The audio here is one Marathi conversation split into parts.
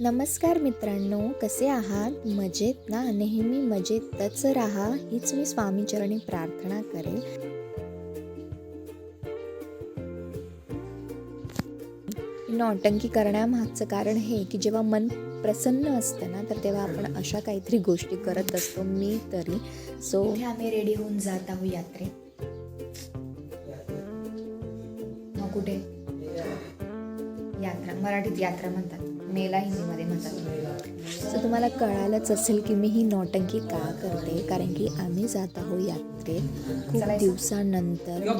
नमस्कार मित्रांनो कसे आहात? मजेत ना? नेहमी मजेतच राहा हीच मी स्वामीचरणी प्रार्थना करेल नौटंकी करण्यामागचं कारण हे की जेव्हा मन प्रसन्न असतं ना तर तेव्हा आपण अशा काहीतरी गोष्टी करत असतो मी तरी. सो आम्ही रेडी होऊन जात आहोत यात्रे. कुठे? यात्रा मराठीत यात्रा म्हणतात. मेला हिंदीमध्ये म्हणतात. सो तुम्हाला कळालंच असेल की मी ही नौटंकी का करते? कारण की आम्ही जात आहोत यात्रेत खूप दिवसानंतर.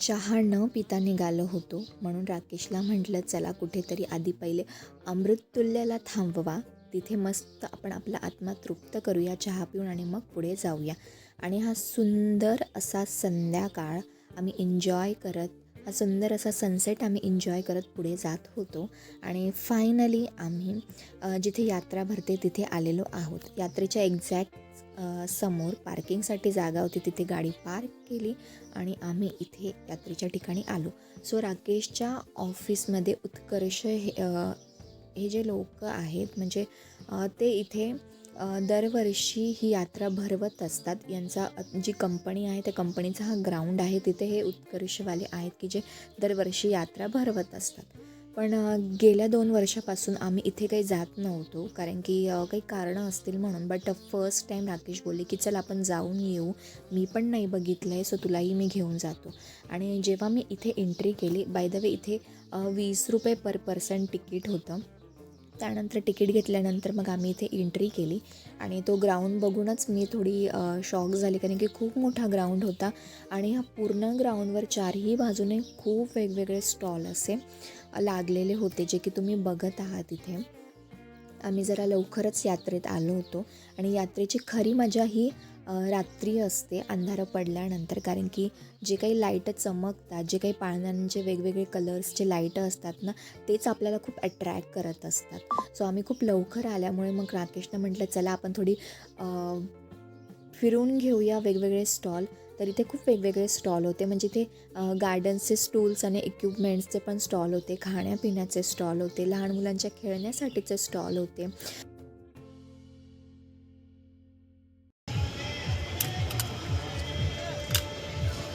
चहा न पिता निघालो होतो. म्हणून राकेशला म्हटलं चला कुठेतरी आधी पहिले अमृततुल्याला थांबवा. तिथे मस्त आपण आपला आत्मा तृप्त करूया चहा पिऊन आणि मग पुढे जाऊया. आणि हा सुंदर असा संध्याकाळ आम्ही एन्जॉय करत हा सुंदर असा सनसेट आम्ही एन्जॉय करत पुढे जात होतो. आणि फायनली आम्ही जिथे यात्रा भरते तिथे आलेलो आहोत. यात्रेच्या एक्झॅक्ट समोर पार्किंगसाठी जागा होती तिथे गाडी पार्क केली आणि आम्ही इथे यात्रेच्या ठिकाणी आलो. सो राकेशच्या ऑफिसमध्ये उत्कर्ष हे हे जे लोक आहेत म्हणजे ते इथे दरवर्षी ही यात्रा भरवत असतात. यांचा जी कंपनी आहे त्या कंपनीचा हा ग्राउंड आहे तिथे हे उत्कर्षवाले आहेत की जे दरवर्षी यात्रा भरवत असतात. पण गेल्या दोन वर्षापासून आम्ही इथे काही जात नव्हतो. कारण की काही कारणं असतील म्हणून. बट फर्स्ट टाईम राकेश बोलले की चल आपण जाऊन येऊ. मी पण नाही बघितलं आहे सो तुलाही मी घेऊन जातो. आणि जेव्हा मी इथे एंट्री केली बाय द वे इथे वीस रुपये पर पर्सन तिकीट होतं. त्यानंतर तिकीट घेतल्यानंतर मग आम्ही इथे एंट्री केली. आणि तो ग्राउंड बघूनच मी थोडी शॉक झाली कारण की खूप मोठा ग्राउंड होता. आणि ह्या पूर्ण ग्राउंडवर चारही बाजूने खूप वेगवेगळे स्टॉल असे लागलेले होते जे की तुम्ही बघत आहात इथे. आम्ही जरा लवकरच यात्रेत आलो होतो. आणि यात्रेची खरी मजा ही रात्री असते अंधारं पडल्यानंतर. कारण की जे काही लाइट चमकतात जे काही पाळण्यांचे वेगवेगळे कलर्सचे लाईटं असतात ना तेच आपल्याला खूप अट्रॅक्ट करत असतात. सो आम्ही खूप लवकर आल्यामुळे मग राकेशनं म्हटलं चला आपण थोडी फिरून घेऊया वेगवेगळे स्टॉल तर इथे खूप वेगवेगळे स्टॉल होते. म्हणजे इथे गार्डन्सचे स्टूल्स आणि इक्विपमेंट्सचे पण स्टॉल होते. खाण्यापिण्याचे स्टॉल होते. लहान मुलांच्या खेळण्यासाठीचे स्टॉल होते.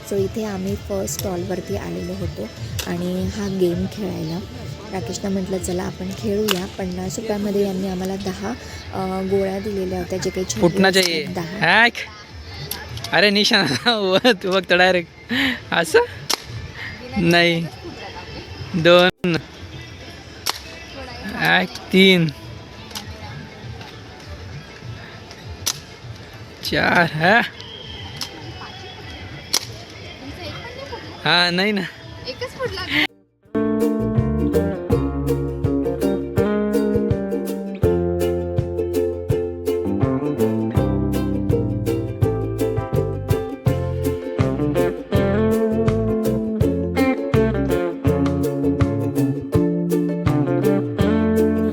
सो इथे आम्ही फर्स्ट स्टॉलवरती आलेलो होतो आणि हा गेम खेळायला. राकेशनं म्हटलं चला आपण खेळूया. पन्नास रुपयामध्ये यांनी आम्हाला दहा गोळ्या दिलेल्या होत्या जे काही चाहिए दहा. अरे निशाणा व तू बघ डायरेक्ट असं? नाही. दोन. एक तीन. चार हा? हा नाही ना. एकच फुटला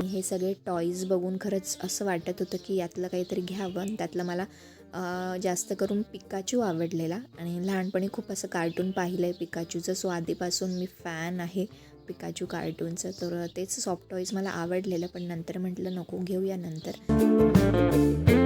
हे सगळे टॉईज बघून खरंच असं वाटत होतं की यातलं काहीतरी घ्यावं त्यातलं मला जास्त करून पिकाचू आवडलेला. आणि लहानपणी खूप असं कार्टून पाहिलं आहे पिकाचूचं. सो आधीपासून मी फॅन आहे पिकाचू कार्टूनचं तर तेच सॉफ्ट टॉईज मला आवडलेलं. पण नंतर म्हटलं नको घेऊया नंतर.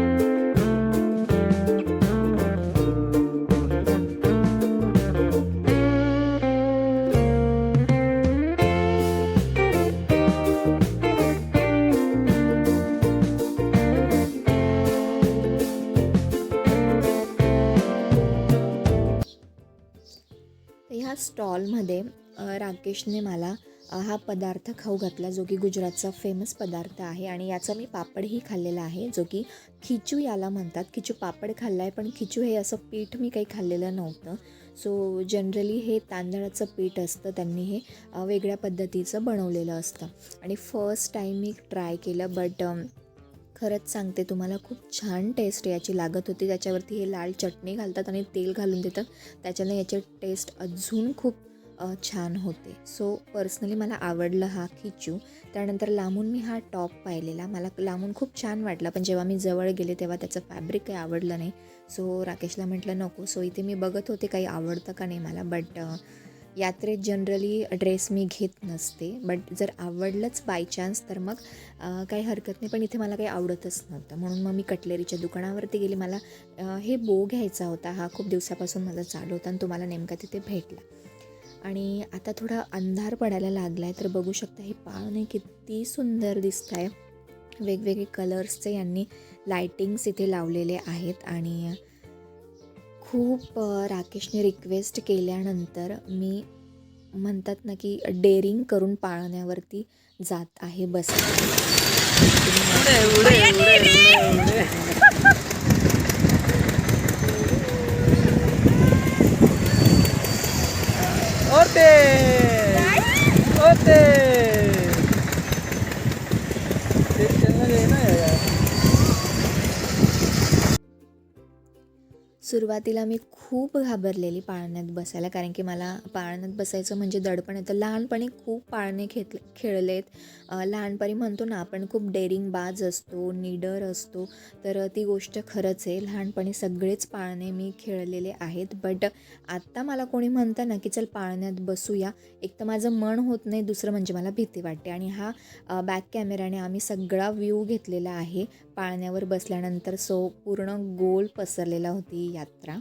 स्टॉलमध्ये राकेशने मला हा पदार्थ खाऊ घातला जो की गुजरातचा फेमस पदार्थ आहे आणि याचा मी पापडही खाल्लेला आहे जो की खिचू याला म्हणतात. खिचू पापड खाल्ला आहे पण खिचू हे असं पीठ मी काही खाल्लेलं नव्हतं. सो जनरली हे तांदळाचं पीठ असतं त्यांनी हे वेगळ्या पद्धतीचं बनवलेलं असतं. आणि फर्स्ट टाईम मी ट्राय केलं बट खरंच सांगते तुम्हाला खूप छान टेस्ट याची लागत होती. त्याच्यावरती हे लाल चटणी घालतात आणि तेल घालून देतात. त्याच्याने याची टेस्ट अजून खूप छान होते. सो पर्सनली मला आवडलं हा खिचू. त्यानंतर लांबून मी हा टॉप पाहिलेला. मला लांबून खूप छान वाटला पण जेव्हा मी जवळ गेले तेव्हा त्याचं फॅब्रिक काही आवडलं नाही. सो राकेशला म्हटलं नको. सो इथे मी बघत होते काही आवडतं का नाही मला? बट यात्रेत जनरली ड्रेस मी घेत नसते. बट जर आवडलंच बाय चान्स तर मग काही हरकत नाही. पण इथे मला काही आवडतच नव्हतं. म्हणून मग मी कटलेरीच्या दुकानावरती गेली. मला हे बो घ्यायचा होता. हा खूप दिवसापासून माझा चालू होता आणि तुम्हाला नेमका तिथे भेटला. आणि आता थोडा अंधार पडायला लागला आहे तर बघू शकता हे पाळणे किती सुंदर दिसत आहे वेगवेगळे कलर्सचे यांनी लायटिंग्स इथे लावलेले आहेत. आणि खूप राकेशने रिक्वेस्ट केल्यानंतर मी म्हणतात ना की डेअरिंग करून पाळण्यावरती जात आहे बस ओते ओते सुरुवातीला मी खूप घाबरलेली पाळण्यात बसायला कारण की मला पाळण्यात बसायचं म्हणजे दडपण येतं. लहानपणी खूप पाळणे खेतले खेळलेत. लहानपणी म्हणतो ना आपण खूप डेअरिंग बाज असतो निडर असतो तर ती गोष्ट खरंच आहे. लहानपणी सगळेच पाळणे मी खेळलेले आहेत. बट आत्ता मला कोणी म्हणतं ना की चल पाळण्यात बसूया. एक तर माझं मन होत नाही दुसरं म्हणजे मला भीती वाटते. आणि हा बॅक कॅमेराने आम्ही सगळा व्ह्यू घेतलेला आहे. पाळण्यावर बसल्यानंतर सो पूर्ण गोल पसरलेला होती यात्रा.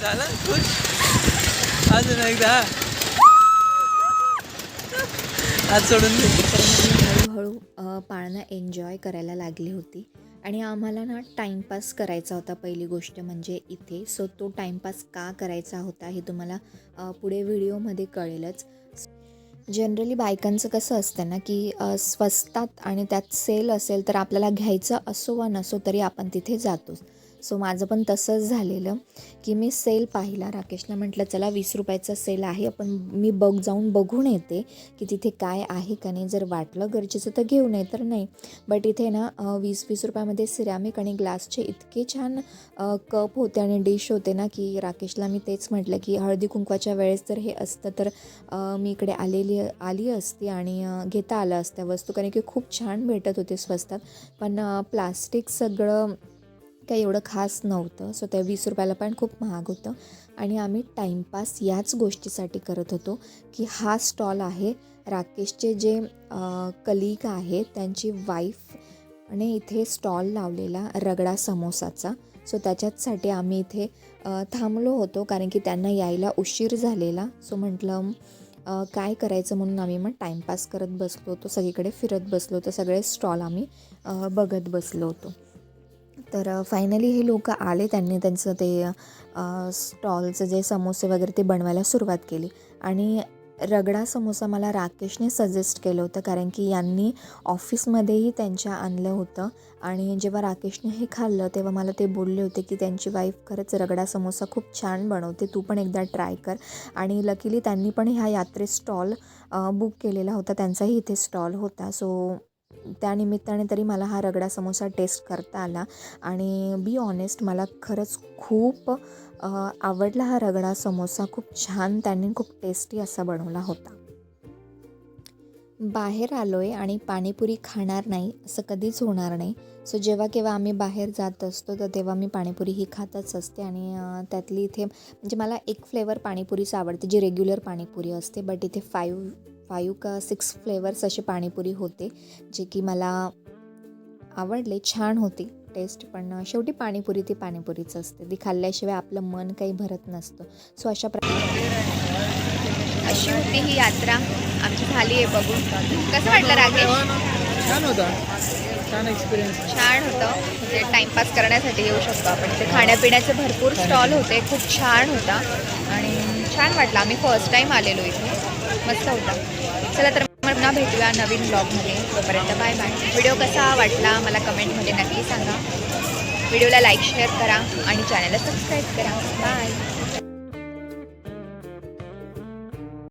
झालं? खुश? अजून एकदा? आज सोडून हळूहळू पाळणं एन्जॉय करायला लागली होती. आणि आम्हाला ना टाईमपास करायचा होता पहिली गोष्ट म्हणजे इथे. सो तो टाईमपास का करायचा होता हे तुम्हाला पुढे व्हिडिओमध्ये कळेलच. जनरली बायकांचं कसं असतं ना की स्वस्तात आणि त्यात सेल असेल तर आपल्याला घ्यायचं असो वा नसो तरी आपण तिथे जातोच. सो माझं पण तसंच झालेलं की मी सेल पाहिला राकेशला. म्हटलं चला वीस रुपयाचा सेल आहे. आपण मी बघ जाऊन बघून येते की तिथे काय आहे का नाही. जर वाटलं गरजेचं तर घेऊ नये तर नाही. बट इथे ना वीस वीस रुपयामध्ये सिरॅमिक आणि ग्लासचे इतके छान कप होते आणि डिश होते ना की राकेशला मी तेच म्हटलं की हळदी कुंकवाच्या वेळेस जर हे असतं तर मी इकडे आलेली आली असती आणि घेता आलं असत्या वस्तू. कारण की खूप छान भेटत होते स्वस्तात. पण प्लास्टिक सगळं काही एवढं खास नव्हतं. सो ते वीस रुपयाला पण खूप महाग होतं. आणि आम्ही टाईमपास याच गोष्टीसाठी करत होतो की हा स्टॉल आहे. राकेशचे जे कलिग आहेत त्यांची वाईफ आणि इथे स्टॉल लावलेला रगडा समोसाचा. सो त्याच्याचसाठी आम्ही इथे थांबलो होतो कारण की त्यांना यायला उशीर झालेला. सो म्हटलं काय करायचं म्हणून आम्ही मग टाईमपास करत बसलो होतो. सगळीकडे फिरत बसलो होतो. सगळे स्टॉल आम्ही बघत बसलो होतो. तर फायनली हे लोक आले त्यांनी त्यांचं ते स्टॉलचं जे समोसे वगैरे ते बनवायला सुरुवात केली. आणि रगडा समोसा मला राकेशने सजेस्ट केलं होतं कारण की यांनी ऑफिसमध्येही त्यांच्या आणलं होतं. आणि जेव्हा राकेशने हे खाल्लं तेव्हा मला ते बोलले होते की त्यांची वाईफ खरंच रगडा समोसा खूप छान बनवते तू पण एकदा ट्राय कर. आणि लकीली त्यांनी पण ह्या यात्रेत स्टॉल बुक केलेला होता त्यांचाही इथे स्टॉल होता. सो त्यानिमित्ताने तरी मला हा रगडा समोसा टेस्ट करता आला. आणि बी ऑनेस्ट मला खरंच खूप आवडला हा रगडा समोसा. खूप छान त्यांनी खूप टेस्टी असा बनवला होता. बाहेर आलो आहे आणि पाणीपुरी खाणार नाही असं कधीच होणार नाही. सो जेव्हा केव्हा आम्ही बाहेर जात असतो तर तेव्हा मी पाणीपुरी ही खातच असते. आणि त्यातली इथे म्हणजे मला एक फ्लेवर पाणीपुरीच आवडते जी रेग्युलर पाणीपुरी असते. बट इथे फाईव्ह फाईव्ह का सिक्स फ्लेवर्स अशी पाणीपुरी होते जे की मला आवडले छान होती टेस्ट पण शेवटी पाणीपुरी ती पाणीपुरीच असते. ती खाल्ल्याशिवाय आपलं मन काही भरत नसतं. सो अशा प्रकारे अशी होती ही यात्रा. आमची झाली आहे बघून. कसं वाटलं राकेश? छान होता. छान एक्सपिरियन्स छान होतं. म्हणजे टाईमपास करण्यासाठी येऊ शकतो आपण. ते खाण्यापिण्याचे भरपूर स्टॉल होते. खूप छान होता. आणि छान वाटलं. आम्ही फर्स्ट टाईम आलेलो इथे. मस्त होता. चला तर मग पुन्हा भेटूया नवीन ब्लॉगमध्ये तोपर्यंत बाय बाय व्हिडिओ कसा वाटला मला कमेंटमध्ये नक्की सांगा. व्हिडिओला लाईक शेअर करा आणि चॅनलला सबस्क्राईब करा. बाय